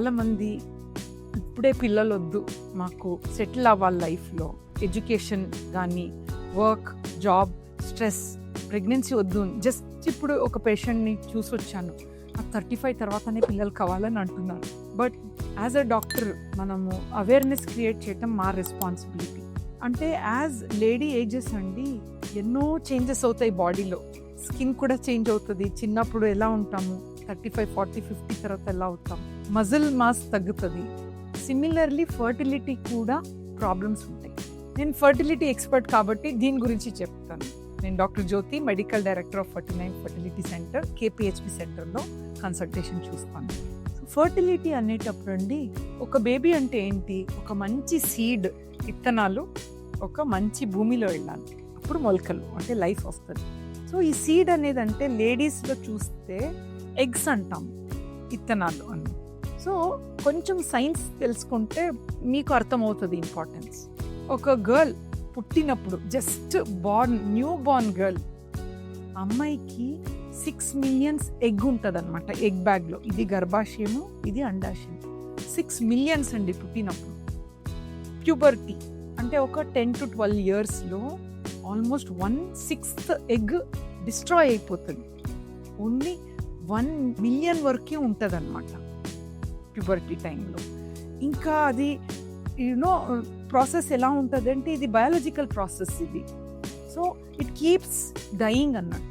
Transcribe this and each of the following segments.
చాలామంది ఇప్పుడే పిల్లలు వద్దు మాకు సెటిల్ అవ్వాలి లైఫ్లో. ఎడ్యుకేషన్ కానీ వర్క్ జాబ్ స్ట్రెస్ ప్రెగ్నెన్సీ వద్దు. జస్ట్ ఇప్పుడు ఒక పేషెంట్ని చూసి వచ్చాను నాకు థర్టీ ఫైవ్ తర్వాతనే పిల్లలు కావాలని అంటున్నారు. బట్ యాజ్ అ డాక్టర్ మనము అవేర్నెస్ క్రియేట్ చేయటం మా రెస్పాన్సిబిలిటీ. అంటే యాజ్ లేడీ ఏజెస్ అండి ఎన్నో చేంజెస్ అవుతాయి బాడీలో. స్కిన్ కూడా చేంజ్ అవుతుంది. చిన్నప్పుడు ఎలా ఉంటాము? థర్టీ ఫైవ్ ఫార్టీ ఫిఫ్టీ తర్వాత ఎలా అవుతాం మజిల్ మాస్ తగ్గుతుంది. సిమిలర్లీ ఫర్టిలిటీ కూడా ప్రాబ్లమ్స్ ఉంటాయి. నేను ఫర్టిలిటీ ఎక్స్పర్ట్ కాబట్టి దీని గురించి చెప్తాను. నేను doctor Jyothi medical director of Ferty nine fertility centre KPHB సెంటర్లో కన్సల్టేషన్ చూస్తాను. ఫర్టిలిటీ అనేటప్పుడు అండి ఒక బేబీ అంటే ఏంటి? ఒక మంచి సీడ్ విత్తనాలు ఒక మంచి భూమిలో వెళ్ళాలి. అప్పుడు మొలకలు అంటే లైఫ్ వస్తుంది. సో ఈ సీడ్ అనేది అంటే లేడీస్లో చూస్తే ఎగ్స్ అంటాం విత్తనాలు అని. సో కొంచెం సైన్స్ తెలుసుకుంటే మీకు అర్థమవుతుంది ఇంపార్టెన్స్. ఒక గర్ల్ పుట్టినప్పుడు just born new born girl అమ్మాయికి సిక్స్ మిలియన్స్ ఎగ్ ఉంటుంది అనమాట ఎగ్ బ్యాగ్లో. ఇది గర్భాశయము ఇది అండాశయం. సిక్స్ మిలియన్స్ అండి పుట్టినప్పుడు. ప్యూబర్టీ అంటే ఒక టెన్ టు ట్వెల్వ్ ఇయర్స్లో almost one sixth egg destroy అయిపోతుంది. ఓన్లీ వన్ మిలియన్ వరకే ఉంటుంది అనమాట ప్యూబర్టీ టైంలో ఇంకా అది యూనో ప్రాసెస్ ఎలా ఉంటుంది అంటే ఇది బయాలజికల్ ప్రాసెస్ ఇది. సో ఇట్ కీప్స్ డయింగ్ అన్నట్టు.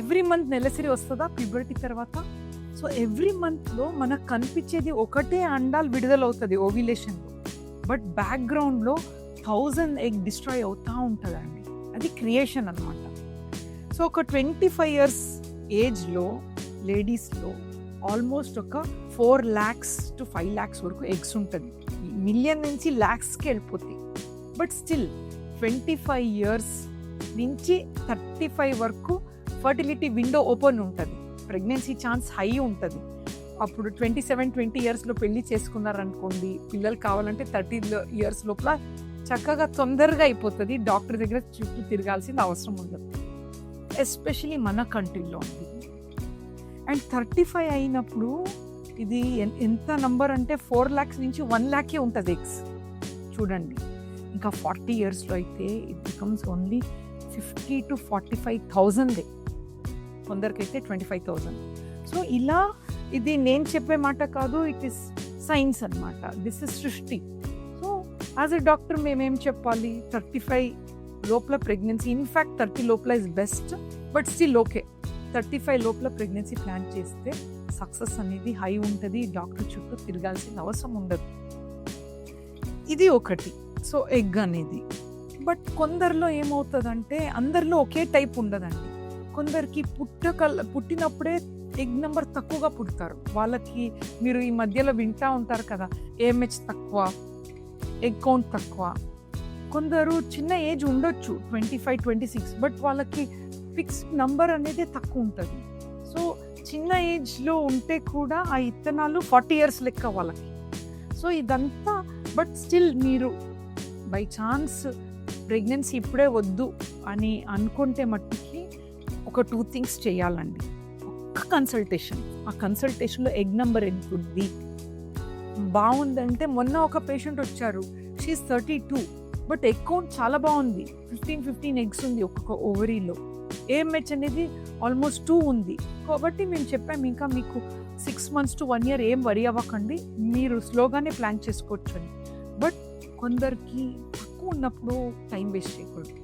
ఎవ్రీ మంత్ నెలసరి వస్తుందా? ప్యూబర్టీ తర్వాత. సో ఎవ్రీ మంత్లో మనకు కనిపించేది ఒకటే అండాలు విడుదలవుతుంది ఓవిలేషన్లో బట్ బ్యాక్గ్రౌండ్లో థౌజండ్ ఎగ్ డిస్ట్రాయ్ అవుతూ ఉంటుందండి. అది క్రియేషన్ అనమాట సో ఒక ట్వంటీ ఫైవ్ ఇయర్స్ ఏజ్లో లేడీస్లో ఆల్మోస్ట్ ఒక four lakhs to five lakhs వరకు ఎగ్స్ ఉంటుంది. మిలియన్ నుంచి ల్యాక్స్కి వెళ్ళిపోతాయి. But still twenty five years నుంచి థర్టీ ఫైవ్ వరకు ఫర్టిలిటీ విండో ఓపెన్ ఉంటుంది. ప్రెగ్నెన్సీ ఛాన్స్ హై ఉంటుంది. అప్పుడు ట్వంటీ సెవెన్ ట్వంటీ ఇయర్స్లో పెళ్ళి చేసుకున్నారనుకోండి పిల్లలు కావాలంటే థర్టీ ఇయర్స్ లోపల చక్కగా తొందరగా అయిపోతుంది. డాక్టర్ దగ్గర చుట్టూ తిరగాల్సిన అవసరం ఉండదు. ఎస్పెషలీ మన కంట్రీలో ఉంది అండ్ థర్టీ ఫైవ్ అయినప్పుడు ఇది ఎంత నంబర్ అంటే ఫోర్ ల్యాక్స్ నుంచి వన్ ల్యాకే ఉంటుంది ఎగ్స్ చూడండి. ఇంకా ఫార్టీ ఇయర్స్లో అయితే it becomes only fifty to forty five థౌజండే కొందరికైతే ట్వంటీ ఫైవ్ థౌజండ్ సో ఇలా ఇది నేను చెప్పే మాట కాదు ఇట్ ఇస్ సైన్స్ అన్నమాట. దిస్ ఇస్ సృష్టి. సో యాజ్ ఎ డాక్టర్ మేమేం చెప్పాలి? థర్టీ ఫైవ్ లోపల ప్రెగ్నెన్సీ ఇన్ఫ్యాక్ట్ థర్టీ లోపల is best but still okay thirty five లోపల ప్రెగ్నెన్సీ ప్లాన్ చేస్తే సక్సెస్ అనేది హై ఉంటుంది డాక్టర్ చుట్టూ తిరగాల్సిన అవసరం ఉండదు. ఇది ఒకటి. సో ఎగ్ అనేది. బట్ కొందరిలో ఏమవుతుందంటే అందరిలో ఒకే టైప్ ఉండదండి. కొందరికి పుట్టకల్ పుట్టినప్పుడే ఎగ్ నెంబర్ తక్కువగా పుడతారు. వాళ్ళకి మీరు ఈ మధ్యలో వింటా ఉంటారు కదా ఏఎంహెచ్ తక్కువ ఎగ్ కౌంట్ తక్కువ. కొందరు చిన్న ఏజ్ ఉండొచ్చు twenty five twenty six but వాళ్ళకి ఫిక్స్డ్ నంబర్ అనేది తక్కువ ఉంటుంది. సో చిన్న ఏజ్లో ఉంటే కూడా ఆ ఇత్తనాలు ఫార్టీ ఇయర్స్ లెక్క వాళ్ళకి. సో ఇదంతా బట్ స్టిల్ మీరు బై ఛాన్స్ ప్రెగ్నెన్సీ ఇప్పుడే వద్దు అని అనుకుంటే మట్టుకి ఒక టూ థింగ్స్ చేయాలండి. ఒక్క కన్సల్టేషన్. ఆ కన్సల్టేషన్లో ఎగ్ నెంబర్ ఎంత ఉంది బాగుందంటే మొన్న ఒక పేషెంట్ వచ్చారు. She thirty two but egg count చాలా బాగుంది. ఫిఫ్టీన్ ఫిఫ్టీన్ ఎగ్స్ ఉంది ఒక్కొక్క ఓవరీలో. ఏఎంహెచ్ అనేది ఆల్మోస్ట్ టూ ఉంది. కాబట్టి మేము చెప్పాము ఇంకా మీకు six months to one year ఏం వరి అవ్వకండి. మీరు స్లోగానే ప్లాన్ చేసుకోవచ్చు అని బట్ కొందరికి తక్కువ ఉన్నప్పుడు టైం వేస్ట్ చేయకూడదు.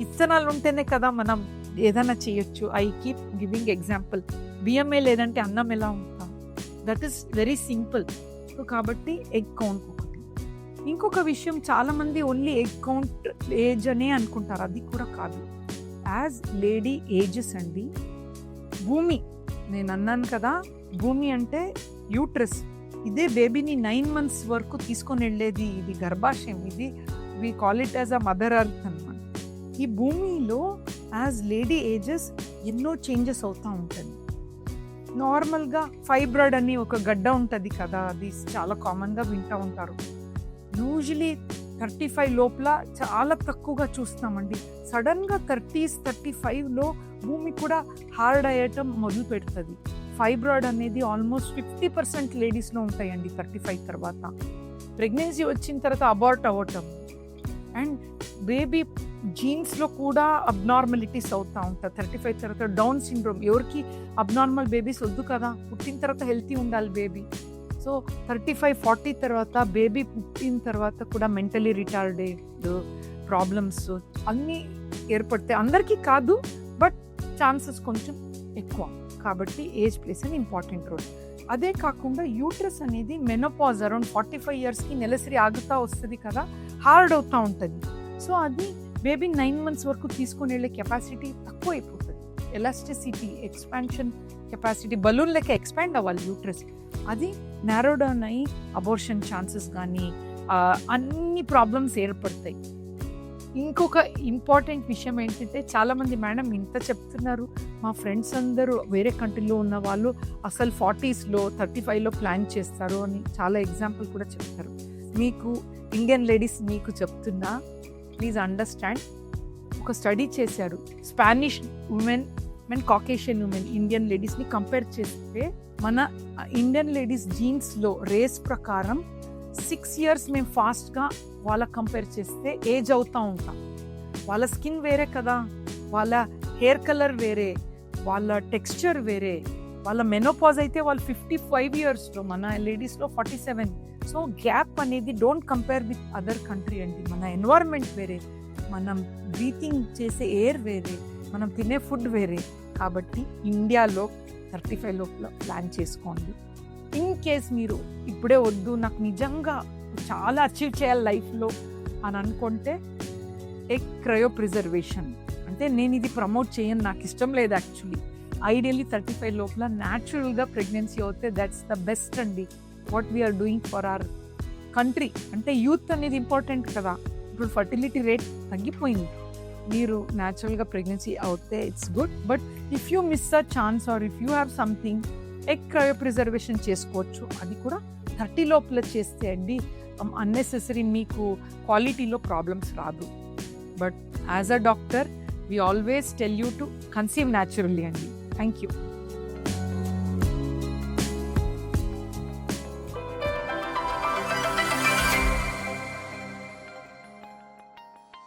ఇత్తనాలు ఉంటేనే కదా మనం ఏదైనా చేయొచ్చు. ఐ కీప్ గివింగ్ ఎగ్జాంపుల్ బియ్యమే లేదంటే అన్నం ఎలా ఉంటాం? That is very simple so కాబట్టి ఎగ్ కౌంట్ ఒకటి. ఇంకొక విషయం చాలామంది ఓన్లీ ఎగ్ కౌంట్ ఏజ్ అనే అనుకుంటారు. అది కూడా కాదు. యాజ్ లేడీ ఏజెస్ అండి. భూమి నేను అన్నాను కదా భూమి అంటే యూట్రస్. ఇదే బేబీని నైన్ మంత్స్ వరకు తీసుకొని వెళ్ళేది ఇది గర్భాశయం. ఇది we call it as a mother earth అనమాట ఈ భూమిలో యాజ్ లేడీ ఏజెస్ ఎన్నో చేంజెస్ అవుతూ ఉంటుంది నార్మల్గా ఫైబ్రాయిడ్ అని ఒక గడ్డ ఉంటుంది కదా అది చాలా కామన్గా వింటూ ఉంటారు. యూజువలీ థర్టీ ఫైవ్ లోపల చాలా తక్కువగా చూస్తామండి సడన్గా థర్టీస్ థర్టీ ఫైవ్లో భూమి కూడా హార్డ్ అయ్యటం మొదలు పెడుతుంది. ఫైబ్రాయిడ్ అనేది ఆల్మోస్ట్ ఫిఫ్టీ పర్సెంట్ లేడీస్లో ఉంటాయండి థర్టీ ఫైవ్ తర్వాత. ప్రెగ్నెన్సీ వచ్చిన తర్వాత అబార్ట్ అవ్వటం. అండ్ బేబీ జీన్స్లో కూడా అబ్నార్మలిటీస్ అవుతూ ఉంటాయి. థర్టీ ఫైవ్ తర్వాత డౌన్ సిండ్రోమ్. ఎవరికి అబ్నార్మల్ బేబీస్ వద్దు కదా? పుట్టిన తర్వాత హెల్తీ ఉండాలి baby. So thirty five forty తర్వాత బేబీ పుట్టిన తర్వాత కూడా మెంటలీ రిటార్డెడ్ ప్రాబ్లమ్స్ అన్నీ ఏర్పడతాయి అందరికీ కాదు బట్ ఛాన్సెస్ కొంచెం ఎక్కువ. కాబట్టి ఏజ్ ప్లేస్ అని ఇంపార్టెంట్ రోల్ అదే కాకుండా యూట్రస్ అనేది మెనోపాజ్ అరౌండ్ ఫార్టీ ఫైవ్ ఇయర్స్కి నెలసరి ఆగుతూ వస్తుంది కదా హార్డ్ అవుతూ ఉంటుంది. సో అది బేబీ నైన్ మంత్స్ వరకు తీసుకొని వెళ్ళే కెపాసిటీ తక్కువ అయిపోతుంది ఎలాస్టిసిటీ ఎక్స్పాన్షన్ కెపాసిటీ బలూన్ లెక్క ఎక్స్పాండ్ అవ్వాలి యూట్రస్ అది నేరో డౌన్ అయ్యి అబోర్షన్ ఛాన్సెస్ కానీ అన్ని ప్రాబ్లమ్స్ ఏర్పడతాయి. ఇంకొక ఇంపార్టెంట్ విషయం ఏంటంటే చాలామంది మేడం ఇంత చెప్తున్నారు. మా ఫ్రెండ్స్ అందరూ వేరే కంట్రీలో ఉన్న వాళ్ళు అసలు ఫార్టీస్లో థర్టీ ఫైవ్లో ప్లాన్ చేస్తారు అని చాలా ఎగ్జాంపుల్ కూడా చెప్తారు. మీకు ఇండియన్ లేడీస్ మీకు చెప్తున్నా ప్లీజ్ అండర్స్టాండ్ ఒక స్టడీ చేశారు Spanish women and Caucasian women Indian లేడీస్ని compare చేస్తే మన ఇండియన్ లేడీస్ జీన్స్లో రేస్ ప్రకారం సిక్స్ ఇయర్స్ మేము ఫాస్ట్గా వాళ్ళకి కంపేర్ చేస్తే ఏజ్ అవుతూ ఉంటాం. వాళ్ళ స్కిన్ వేరే కదా. వాళ్ళ హెయిర్ కలర్ వేరే వాళ్ళ టెక్స్చర్ వేరే వాళ్ళ మెనోపాజ్ అయితే వాళ్ళు ఫిఫ్టీ ఫైవ్ ఇయర్స్లో మన లేడీస్లో ఫార్టీ సెవెన్ సో గ్యాప్ అనేది don't compare with other country అండి. మన ఎన్వైర్న్మెంట్ వేరే. మనం బ్రీతింగ్ చేసే ఎయిర్ వేరే మనం తినే ఫుడ్ వేరే. కాబట్టి ఇండియాలో థర్టీ ఫైవ్ లోపల ప్లాన్ చేసుకోండి. ఇన్ కేస్ మీరు ఇప్పుడే వద్దు నాకు నిజంగా చాలా అచీవ్ చేయాలి లైఫ్లో అని అనుకుంటే ఎగ్ క్రయో ప్రిజర్వేషన్ అంటే నేను ఇది ప్రమోట్ చేయను నాకు ఇష్టం లేదు యాక్చువల్లీ ఐడియల్లీ థర్టీ ఫైవ్ లోపల న్యాచురల్గా ప్రెగ్నెన్సీ అవుతే దట్స్ ద బెస్ట్ అండి. What we are doing for our country అంటే యూత్ అనేది ఇంపార్టెంట్ కదా. ఇప్పుడు ఫర్టిలిటీ రేట్ తగ్గిపోయింది. మీరు న్యాచురల్గా ప్రెగ్నెన్సీ అవుతే it's good but if you miss a chance or if you have something egg cryopreservation చేసుకోవచ్చు. అది కూడా థర్టీ లోపల చేస్తే అండి అన్నెసెసరీ మీకు క్వాలిటీలో ప్రాబ్లమ్స్ రాదు. But as a doctor we always tell you to conceive naturally అండి. Thank you